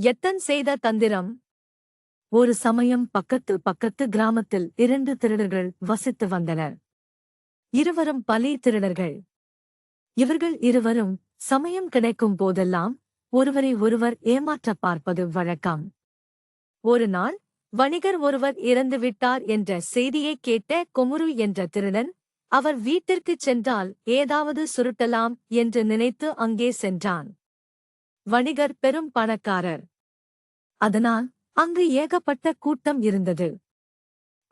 எத்தன் செய்த தந்திரம்? ஒரு சமயம் பக்கத்து பக்கத்து கிராமத்தில் இரண்டு திருடர்கள் வசித்து வந்தனர். இருவரும் பலி திருடர்கள். இவர்கள் இருவரும் சமயம் கிடைக்கும் போதெல்லாம் ஒருவரை ஒருவர் ஏமாற்றப் பார்ப்பது வழக்கம். ஒரு நாள் வணிகர் ஒருவர் இறந்துவிட்டார் என்ற செய்தியைக் கேட்ட கொமுரு என்ற திருடன் அவர் வீட்டிற்குச் சென்றால் ஏதாவது சுருட்டலாம் என்று நினைத்து அங்கே சென்றான். வணிகர் பெரும் பணக்காரர். அதனால் அங்கு ஏகப்பட்ட கூட்டம் இருந்தது.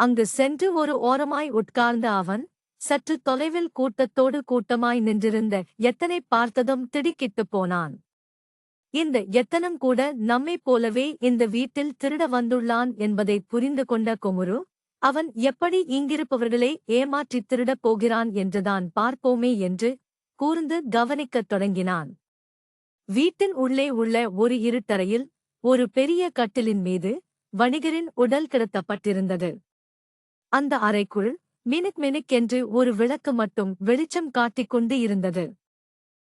அங்கு சென்று ஒரு ஓரமாய் உட்கார்ந்த அவன் சற்று தொலைவில் கூட்டத்தோடு கூட்டமாய் நின்றிருந்த எத்தனை பார்த்ததும் திடுக்கிட்டுப் போனான். இந்த எத்தனம் கூட நம்மைப் போலவே இந்த வீட்டில் திருட வந்துள்ளான் என்பதை புரிந்து கொண்ட குமுரு அவன் எப்படி இங்கிருப்பவர்களை ஏமாற்றித் திருடப் போகிறான் என்றுதான் பார்ப்போமே என்று கூர்ந்து கவனிக்கத் தொடங்கினான். வீட்டின் உள்ளே உள்ள ஒரு இருட்டறையில் ஒரு பெரிய கட்டிலின் மீது வணிகரின் உடல் கிடத்தப்பட்டிருந்தது. அந்த அறைக்குள் மினுக் மினுக்கென்று ஒரு விளக்கு மட்டும் வெளிச்சம் காட்டிக் கொண்டு இருந்தது.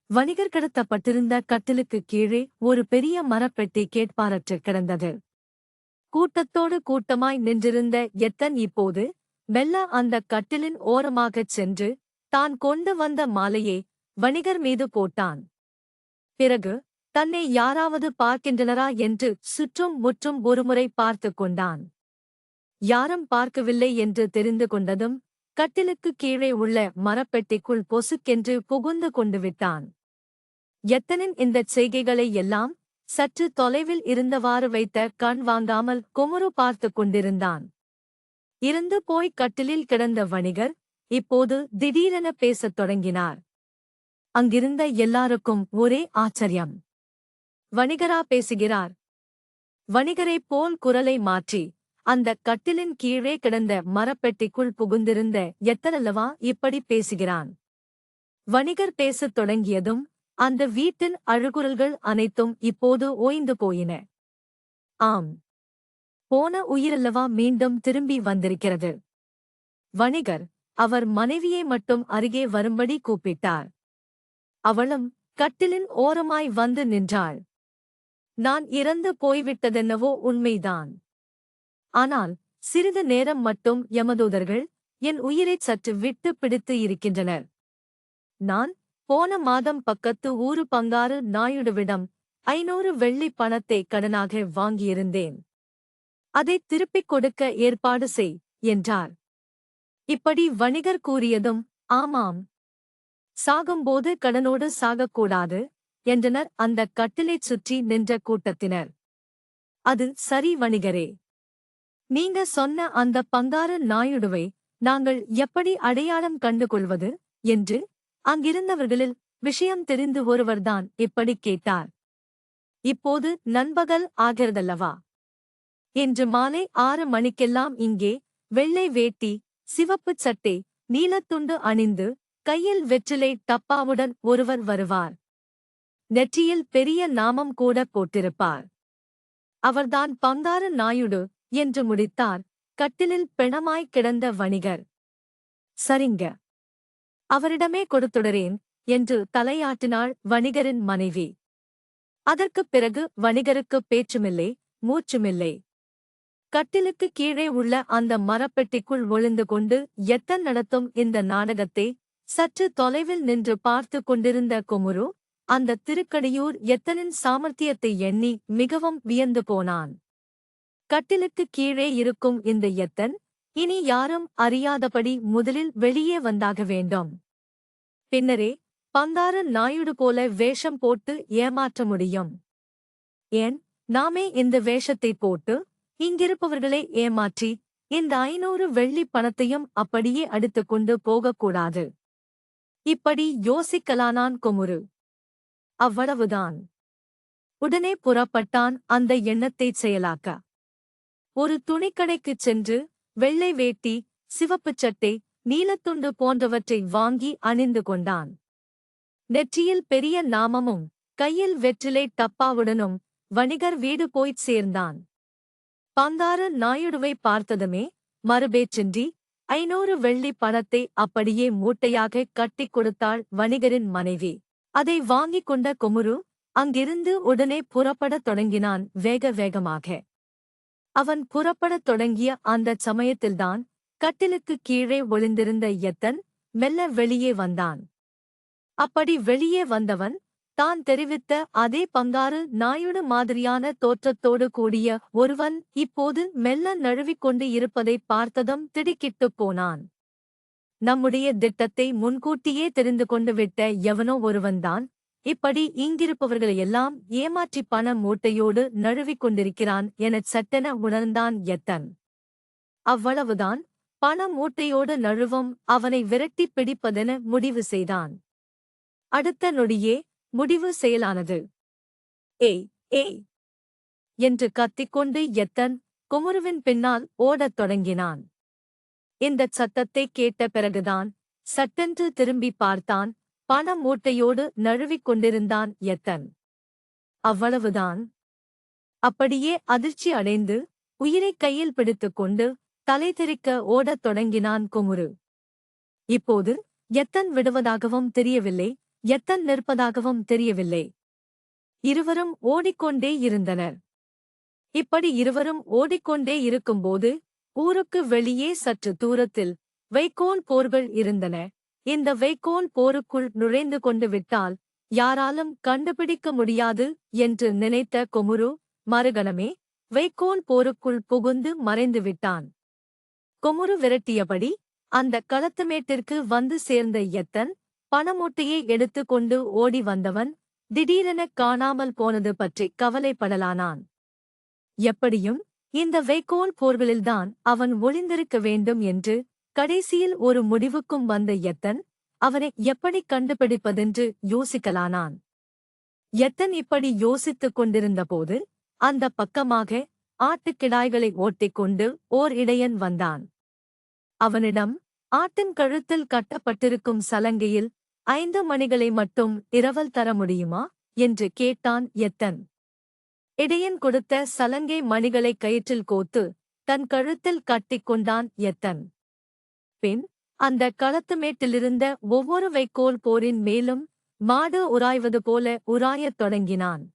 வணிகர் கிடத்தப்பட்டிருந்த கட்டிலுக்குக் கீழே ஒரு பெரிய மரப்பெட்டி கேட்பாரற்று கிடந்தது. கூட்டத்தோடு கூட்டமாய் நின்றிருந்த எத்தன் இப்போது மெல்ல அந்தக் கட்டிலின் ஓரமாகச் சென்று தான் கொண்டு வந்த மாலையை வணிகர் மீது போட்டான். பிறகு தன்னை யாராவது பார்க்கின்றனரா? என்று சுற்றும் முற்றும் ஒருமுறை பார்த்து கொண்டான். யாரும் பார்க்கவில்லை என்று தெரிந்து கொண்டதும் கட்டிலுக்குக் கீழே உள்ள மரப்பெட்டிக்குள் பொசுக்கென்று புகுந்து கொண்டு விட்டான். எத்தனின் இந்தச் செய்கைகளை எல்லாம் சற்று தொலைவில் இருந்தவாறு வைத்த கண் வாங்காமல் குமுறு பார்த்துக் கொண்டிருந்தான். இருந்து போய் கட்டிலில் கிடந்த வணிகர் இப்போது திடீரென பேசத் தொடங்கினார். அங்கிருந்த எல்லாருக்கும் ஒரே ஆச்சரியம். வணிகரா பேசுகிறார். வணிகரைப் போல் குரலை மாற்றி அந்த கட்டிலின் கீழே கிடந்த மரப்பெட்டிக்குள் புகுந்திருந்த எத்தனல்லவா இப்படி பேசுகிறான். வணிகர் பேசத் தொடங்கியதும் அந்த வீட்டின் அழுகுரல்கள் அனைத்தும் இப்போது ஓய்ந்து போயின. ஆம். போன உயிரல்லவா மீண்டும் திரும்பி வந்திருக்கிறது. வணிகர் அவர் மனைவியை மட்டும் அருகே வரும்படி கூப்பிட்டார். அவளும் கட்டிலின் ஓரமாய் வந்து நின்றாள். நான் இறந்து போய்விட்டதென்னவோ உண்மைதான். ஆனால் சிறிது நேரம் மட்டும் யமதூதர்கள் என் உயிரைச் சற்று விட்டு பிடித்து இருக்கின்றனர். நான் போன மாதம் பக்கத்து ஊரு பங்காறு நாயுடுவிடம் ஐநூறு வெள்ளி பணத்தை கடனாக வாங்கியிருந்தேன். அதை திருப்பிக் கொடுக்க ஏற்பாடு செய் என்றார். இப்படி வணிகர் கூறியதும் ஆமாம் சாகும்போது கடனோடு சாகக்கூடாது என்றனர். அந்த கட்டிலைச் சுற்றி நின்ற கூட்டத்தினர். அது சரி வணிகரே. நீங்க சொன்ன அந்த பங்காறு நாயுடுவை நாங்கள் எப்படி அடையாளம் கண்டுகொள்வது? என்று அங்கிருந்தவர்களில் விஷயம் தெரிந்து ஒருவர்தான் இப்படி கேட்டார். இப்போது நண்பகல் ஆகிறதல்லவா? இன்று மாலை ஆறு மணிக்கெல்லாம் இங்கே வெள்ளை வேட்டி சிவப்புச் சட்டை நீலத்துண்டு அணிந்து கையில் வெற்றிலை டப்பாவுடன் ஒருவர் வருவார். நெற்றியில் பெரிய நாமம் கூட போட்டிருப்பார். அவர்தான் பங்காரு நாயுடு என்று முடித்தார். கட்டிலில் பிணமாய் கிடந்த வணிகர். சரிங்க. அவரிடமே கொடுத்துடறேன் என்று தலையாட்டினாள் வணிகரின் மனைவி. அதற்குப் பிறகு வணிகருக்கு பேச்சுமில்லை மூச்சுமில்லை. கட்டிலுக்கு கீழே உள்ள அந்த மரப்பெட்டிக்குள் ஒளிந்து கொண்டு எத்தன் நடத்தும் இந்த நாடகத்தை சற்று தொலைவில் நின்று பார்த்து கொண்டிருந்த குமுரு அந்த திருக்கடியூர் எத்தனின் சாமர்த்தியத்தை எண்ணி மிகவும் வியந்து போனான். கட்டிலுக்கு கீழே இருக்கும் இந்த எத்தன் இனி யாரும் அறியாதபடி முதலில் வெளியே வந்தாக வேண்டும். பின்னரே பந்தாரு நாயுடு போல வேஷம் போட்டு ஏமாற்ற முடியும். ஏன் நாமே இந்த வேஷத்தை போட்டு இங்கிருப்பவர்களை ஏமாற்றி இந்த ஐநூறு வெள்ளி பணத்தையும் அப்படியே அடித்துக் கொண்டு போகக்கூடாது. இப்படி யோசிக்கலானான் குமுரு அவ்வளவுதான். உடனே புறப்பட்டான் அந்த எண்ணத்தைச் செயலாக்க. ஒரு துணிக்கடைக்குச் சென்று வெள்ளை வேட்டி சிவப்புச் சட்டை நீலத்துண்டு போன்றவற்றை வாங்கி அணிந்து கொண்டான். நெற்றியில் பெரிய நாமமும் கையில் வெற்றிலை டப்பாவுடனும் வணிகர் வீடு போய்ச் சேர்ந்தான். பந்தாரு நாயுடுவை பார்த்ததுமே மறுபேச்சின்றி ஐநூறு வெள்ளி பணத்தை அப்படியே மூட்டையாக கட்டிக் கொடுத்தாள் வணிகரின் மனைவி. அதை வாங்கிக் கொண்ட குமுரு அங்கிருந்து உடனே புறப்படத் தொடங்கினான் வேக வேகமாக. அவன் புறப்படத் தொடங்கிய அந்தச் சமயத்தில்தான் கட்டிலுக்குக் கீழே ஒளிந்திருந்த எத்தன் மெல்ல வெளியே வந்தான். அப்படி வெளியே வந்தவன் தான் தெரிவித்த அதே பங்காறு நாயுடு மாதிரியான தோற்றத்தோடு கூடிய ஒருவன் இப்போது மெல்ல நழுவிக் கொண்டு இருப்பதைப் பார்த்ததும் திடுக்கிட்டுப் போனான். நம்முடைய திட்டத்தை முன்கூட்டியே தெரிந்து கொண்டு விட்ட எவனோ ஒருவன்தான். இப்படி இங்கிருப்பவர்களையெல்லாம் ஏமாற்றி பண மூட்டையோடு நழுவிக் கொண்டிருக்கிறான் எனச் சட்டென உணர்ந்தான் எத்தன். அவ்வளவுதான். பண மூட்டையோடு நழுவும் அவனை விரட்டிப் பிடிப்பதென முடிவு செய்தான். அடுத்த நொடியே முடிவு செயலானது. ஏய் ஏய் என்று கத்திக்கொண்டு எத்தன் குமுருவின் பின்னால் ஓடத் தொடங்கினான். இந்தச் சத்தத்தை கேட்ட பிறகுதான் சட்டென்று திரும்பி பார்த்தான் பண மூட்டையோடு நழுவிக் கொண்டிருந்தான் எத்தன். அவ்வளவுதான். அப்படியே அதிர்ச்சி அடைந்து உயிரைக் கையில் பிடித்துக்கொண்டு தலை தெறிக்க ஓடத் தொடங்கினான் குமுரு இப்போது எத்தன் விடுவதாகவும் தெரியவில்லை எத்தன் நிற்பதாகவும் தெரியவில்லை. இருவரும் ஓடிக்கொண்டே இருந்தனர். இப்படி இருவரும் ஓடிக்கொண்டே இருக்கும்போது ஊருக்கு வெளியே சற்று தூரத்தில் வைக்கோல் போர்கள் இருந்தன. இந்த வைக்கோல் போருக்குள் நுழைந்து கொண்டு விட்டால் யாராலும் கண்டுபிடிக்க முடியாது என்று நினைத்த கொமுரு மறுகணமே வைக்கோல் போருக்குள் புகுந்து மறைந்து விட்டான். கொமுரு விரட்டியபடி அந்த களத்துமேட்டிற்கு வந்து சேர்ந்த எத்தன் பணமூட்டையை எடுத்துக்கொண்டு ஓடி வந்தவன் திடீரெனக் காணாமல் போனது பற்றி கவலைப்படலானான். எப்படியும் இந்த வைக்கோல் போர்களில்தான் அவன் ஒளிந்திருக்க வேண்டும் என்று கடைசியில் ஒரு முடிவுக்கும் வந்த எத்தன் அவனை எப்படி கண்டுபிடிப்பதென்று யோசிக்கலானான். எத்தன் இப்படி யோசித்துக் கொண்டிருந்தபோது அந்த பக்கமாக ஆட்டுக்கிடாய்களை ஓட்டிக்கொண்டு ஓர் இடையன் வந்தான். அவனிடம் ஆட்டின் கழுத்தில் கட்டப்பட்டிருக்கும் சலங்கையில் ஐந்து மணிகளை மட்டும் இரவல் தர முடியுமா? என்று கேட்டான் எத்தன். இடையன் கொடுத்த சலங்கை மணிகளை கயிற்றில் கோத்து தன் கழுத்தில் கட்டிக் கொண்டான் எத்தன். பின் அந்த களத்துமேட்டிலிருந்த ஒவ்வொரு வைக்கோல் போரின் மேலும் மாடு உராய்வது போல உராயத் தொடங்கினான்.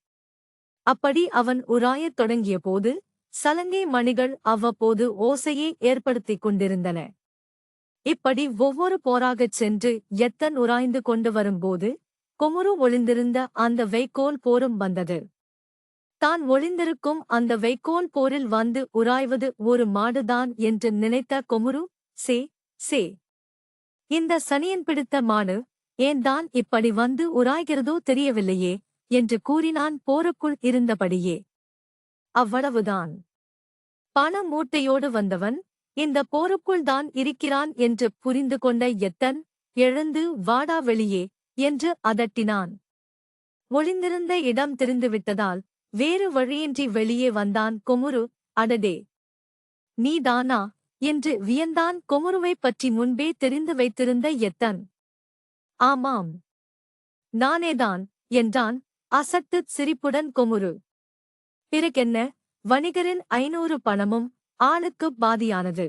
அப்படி அவன் உராயத் தொடங்கியபோது சலங்கை மணிகள் அவ்வப்போது ஓசையை ஏற்படுத்திக் கொண்டிருந்தன. இப்படி ஒவ்வொரு போராகச் சென்று எத்தன் உராய்ந்து கொண்டு வரும்போது குமுறு ஒளிந்திருந்த அந்த வைக்கோல் போரும் வந்தது. தான் ஒளிந்திருக்கும் அந்த வைக்கோல் போரில் வந்து உராய்வது ஒரு மாடுதான் என்று நினைத்த கொமுரு சே சே. இந்த சனியன் பிடித்த மாடு ஏன் தான் இப்படி வந்து உராய்கிறதோ தெரியவில்லையே? என்று கூறினான் போருக்குள் இருந்தபடியே. அவ்வளவுதான். பண மூட்டையோடு வந்தவன் இந்த போருக்குள் தான் இருக்கிறான் என்று புரிந்து கொண்ட எத்தன் எழுந்து வாடா வெளியே என்று அதட்டினான். ஒளிந்திருந்த இடம் தெரிந்துவிட்டதால் வேறு வழியின்றி வெளியே வந்தான் கொமுரு அடடே! நீதானா என்று வியந்தான் கொமுருவைப் பற்றி முன்பே தெரிந்து வைத்திருந்த எத்தன். ஆமாம். நானேதான் என்றான் அசத்துச் சிரிப்புடன் கொமுரு பிறகென்ன? வணிகரின் ஐநூறு பணமும் ஆளுக்குப் பாதியானது.